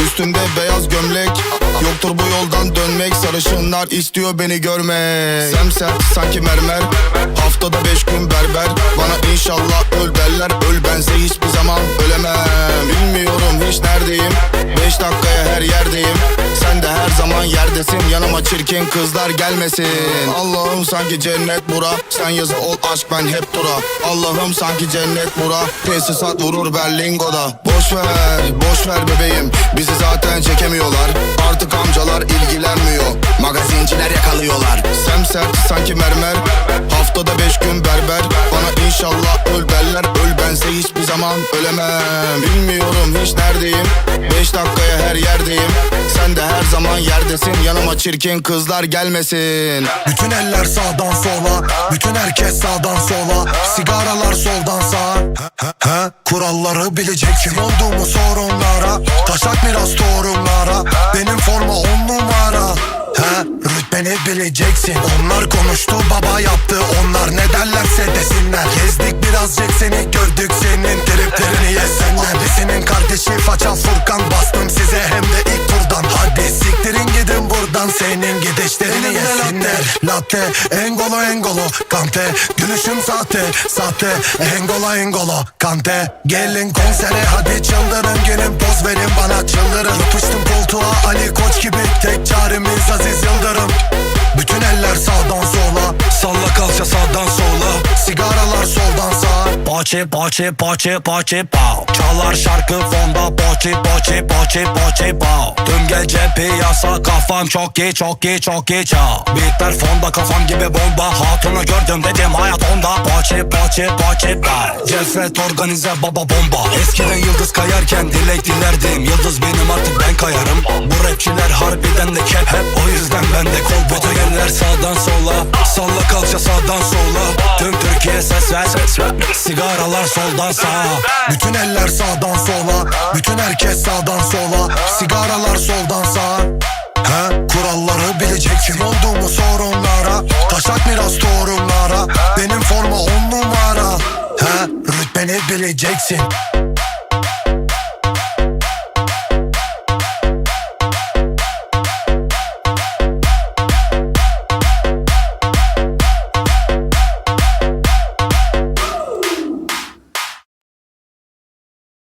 Üstümde beyaz gömlek. Yoktur bu yoldan dönmek. Sarışınlar istiyor beni görmek. Semsert sanki mermer. Haftada beş gün berber. Bana inşallah öl derler. Öl bense hiçbir zaman ölemem. Bilmiyorum hiç neredeyim. Beş dakikaya her yerdeyim Zaman yerdesin Yanıma çirkin kızlar gelmesin. Allah'ım sanki cennet bura Sen yazı ol aşk ben hep dura. Allah'ım sanki cennet bura Tesisat vurur Berlingo'da. Boş ver, boş ver bebeğim Bizi zaten çekemiyorlar. Artık amcalar ilgilenmiyor Magazinciler yakalıyorlar. Semsert sanki mermer Haftada beş gün berber. Bana inşallah öl derler Öl bense hiçbir zaman ölemem. Bilmiyorum hiç neredeyim Beş dakikaya her yerdeyim Sen de her zaman yerdesin. Yanıma çirkin kızlar gelmesin. Bütün eller sağdan sola Bütün herkes sağdan sola. Sigaralar soldan sağa. He, Kuralları bilecek Kim olduğumu sorunlara Taşak biraz torunlara. Benim forma on numara. He, rütbeni bileceksin. Onlar konuştu baba yaptı. Onlar ne derlerse desinler. Gezdik buradan Senin gidişlerini yesinler. Latte, engolo engolo Kante, gülüşüm sahte Sahte, engolo engolo Kante, gelin konsere Hadi çıldırın gelin sağa Poçi poçi poçi poçi pow. Çalar şarkı fonda poçi poçi poçi poçi pow. Tüm gece piyasa kafam çok iyi çok iyi çok iyi çal. Beatler fonda kafam gibi bomba. Hatunu gördüm dedim hayat onda. Poçi poçi poçi pow. Cefret organize baba bomba. Eskiden yıldız kayarken dilek dilerdim. Yıldız benim artık ben kayarım Bu rapçiler harbiden de kep. Hep O yüzden ben de kol Bütün eller sağdan sola. Salla kalça sağdan sola. Tüm Türkiye ses ver Sigaralar soldan sağa. Bütün eller sağdan sola. Bütün herkes sağdan sola. Sigaralar soldan sağa. He, kuralları bilecek Kim olduğumu sorunlara Taşak miras torunlara. Benim forma on numara. He, rütbeni bileceksin